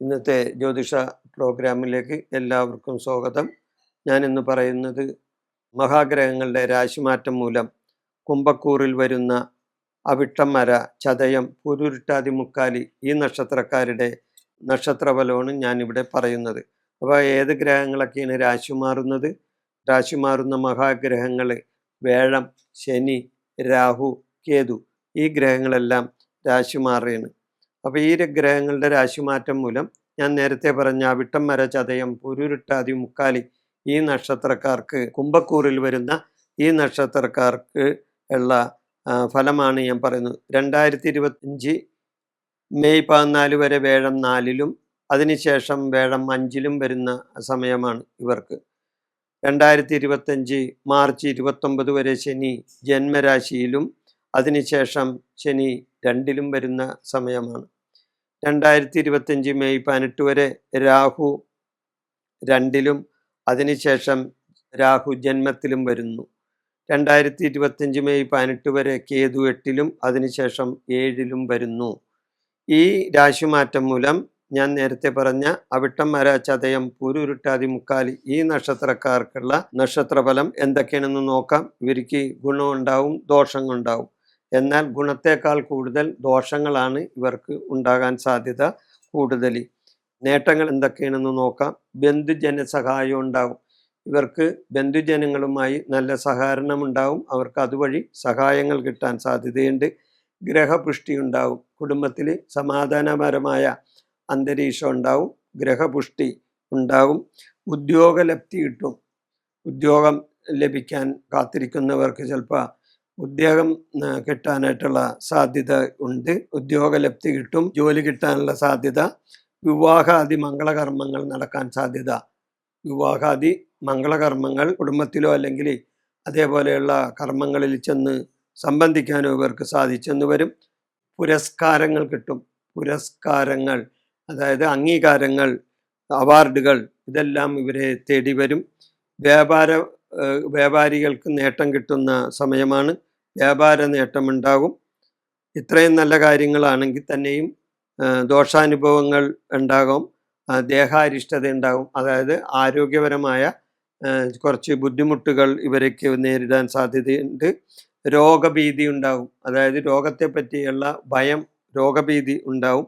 ഇന്നത്തെ ജ്യോതിഷ പ്രോഗ്രാമിലേക്ക് എല്ലാവർക്കും സ്വാഗതം. ഞാൻ ഇന്ന് പറയുന്നത് മഹാഗ്രഹങ്ങളുടെ രാശിമാറ്റം മൂലം കുംഭക്കൂറിൽ വരുന്ന അവിട്ടമര ചതയം പുരുരുട്ടാതി മുക്കാലി ഈ നക്ഷത്രക്കാരുടെ നക്ഷത്രഫലമാണ് ഞാനിവിടെ പറയുന്നത്. അപ്പോൾ ഏത് ഗ്രഹങ്ങളൊക്കെയാണ് രാശി മാറുന്നത്? രാശി മാറുന്ന മഹാഗ്രഹങ്ങൾ വേഴം ശനി രാഹു കേതു ഈ ഗ്രഹങ്ങളെല്ലാം രാശി മാറുകയാണ്. അപ്പോൾ ഈ ഗ്രഹങ്ങളുടെ രാശിമാറ്റം മൂലം ഞാൻ നേരത്തെ പറഞ്ഞ അവിട്ടം മര ചതയം പുരുരുട്ടാതി മുക്കാലി ഈ നക്ഷത്രക്കാർക്ക് കുംഭക്കൂറിൽ വരുന്ന ഈ നക്ഷത്രക്കാർക്ക് ഉള്ള ഫലമാണ് ഞാൻ പറയുന്നത്. രണ്ടായിരത്തി ഇരുപത്തഞ്ച് മെയ് പതിനാല് വരെ വേഴം നാലിലും അതിനുശേഷം വേഴം അഞ്ചിലും വരുന്ന സമയമാണ് ഇവർക്ക്. രണ്ടായിരത്തി ഇരുപത്തഞ്ച് മാർച്ച് ഇരുപത്തൊമ്പത് വരെ ശനി ജന്മരാശിയിലും അതിനുശേഷം ശനി രണ്ടിലും വരുന്ന സമയമാണ്. രണ്ടായിരത്തി ഇരുപത്തഞ്ച് മെയ് പതിനെട്ട് വരെ രാഹു രണ്ടിലും അതിനുശേഷം രാഹു ജന്മത്തിലും വരുന്നു. രണ്ടായിരത്തി ഇരുപത്തഞ്ച് മെയ് പതിനെട്ട് വരെ കേതു എട്ടിലും അതിനുശേഷം ഏഴിലും വരുന്നു. ഈ രാശിമാറ്റം മൂലം ഞാൻ നേരത്തെ പറഞ്ഞ അവിട്ടം മര ചതയം പൂരുരുട്ടാതി മുക്കാലി ഈ നക്ഷത്രക്കാർക്കുള്ള നക്ഷത്രഫലം എന്തൊക്കെയാണെന്ന് നോക്കാം. ഇവർക്ക് ഗുണമുണ്ടാവും ദോഷങ്ങളുണ്ടാവും. എന്നാൽ ഗുണത്തേക്കാൾ കൂടുതൽ ദോഷങ്ങളാണ് ഇവർക്ക് ഉണ്ടാകാൻ സാധ്യത കൂടുതൽ നേട്ടങ്ങൾ എന്തൊക്കെയാണെന്ന് നോക്കാം. ബന്ധുജന സഹായം ഉണ്ടാകും ഇവർക്ക് ബന്ധുജനങ്ങളുമായി നല്ല സഹകരണം ഉണ്ടാവും. അവർക്ക് അതുവഴി സഹായങ്ങൾ കിട്ടാൻ സാധ്യതയുണ്ട്. ഗ്രഹപുഷ്ടി ഉണ്ടാവും. കുടുംബത്തിൽ സമാധാനപരമായ അന്തരീക്ഷം ഉണ്ടാവും. ഗ്രഹപുഷ്ടി ഉണ്ടാവും. ഉദ്യോഗലബ്ധി കിട്ടും. ഉദ്യോഗം ലഭിക്കാൻ കാത്തിരിക്കുന്നവർക്ക് ചിലപ്പോൾ ഉദ്യോഗം കിട്ടാനായിട്ടുള്ള സാധ്യത ഉണ്ട്. ഉദ്യോഗലബ്ധി കിട്ടും ജോലി കിട്ടാനുള്ള സാധ്യത വിവാഹാദി മംഗളകർമ്മങ്ങൾ നടക്കാൻ സാധ്യത. വിവാഹാദി മംഗളകർമ്മങ്ങൾ കുടുംബത്തിലോ അല്ലെങ്കിൽ അതേപോലെയുള്ള കർമ്മങ്ങളിൽ ചെന്ന് സംബന്ധിക്കാനോ ഇവർക്ക് സാധിച്ചെന്ന് വരും. പുരസ്കാരങ്ങൾ കിട്ടും. പുരസ്കാരങ്ങൾ അതായത് അംഗീകാരങ്ങൾ അവാർഡുകൾ ഇതെല്ലാം ഇവരെ തേടി വരും. വ്യാപാര വ്യാപാരികൾക്ക് നേട്ടം കിട്ടുന്ന സമയമാണ്. വ്യാപാര നേട്ടമുണ്ടാകും ഇത്രയും നല്ല കാര്യങ്ങളാണെങ്കിൽ തന്നെയും ദോഷാനുഭവങ്ങൾ ഉണ്ടാകും ദേഹാരിഷ്ടത ഉണ്ടാകും അതായത് ആരോഗ്യപരമായ കുറച്ച് ബുദ്ധിമുട്ടുകൾ ഇവരൊക്കെ നേരിടാൻ സാധ്യതയുണ്ട്. രോഗഭീതി ഉണ്ടാകും. അതായത് രോഗത്തെ പറ്റിയുള്ള ഭയം രോഗഭീതി ഉണ്ടാവും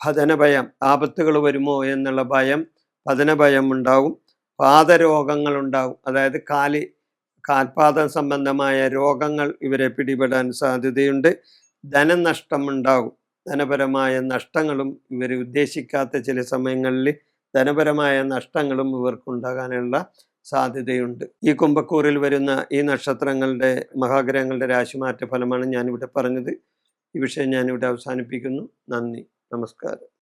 പതനഭയം ആപത്തുകൾ വരുമോ എന്നുള്ള ഭയം പതനഭയം ഉണ്ടാവും പാദരോഗങ്ങൾ ഉണ്ടാവും അതായത് കാൽ കാൽപാദം സംബന്ധമായ രോഗങ്ങൾ ഇവരെ പിടിപെടാൻ സാധ്യതയുണ്ട്. ധനനഷ്ടം ഉണ്ടാകും ധനപരമായ നഷ്ടങ്ങളും ഇവർ ഉദ്ദേശിക്കാത്ത ചില സമയങ്ങളിൽ ധനപരമായ നഷ്ടങ്ങളും ഇവർക്കുണ്ടാകാനുള്ള സാധ്യതയുണ്ട്. ഈ കുംഭക്കൂറിൽ വരുന്ന ഈ നക്ഷത്രങ്ങളുടെ മഹാഗ്രഹങ്ങളുടെ രാശിമാറ്റ ഫലമാണ് ഞാനിവിടെ പറഞ്ഞത്. ഈ വിഷയം ഞാനിവിടെ അവസാനിപ്പിക്കുന്നു. നന്ദി. നമസ്കാരം.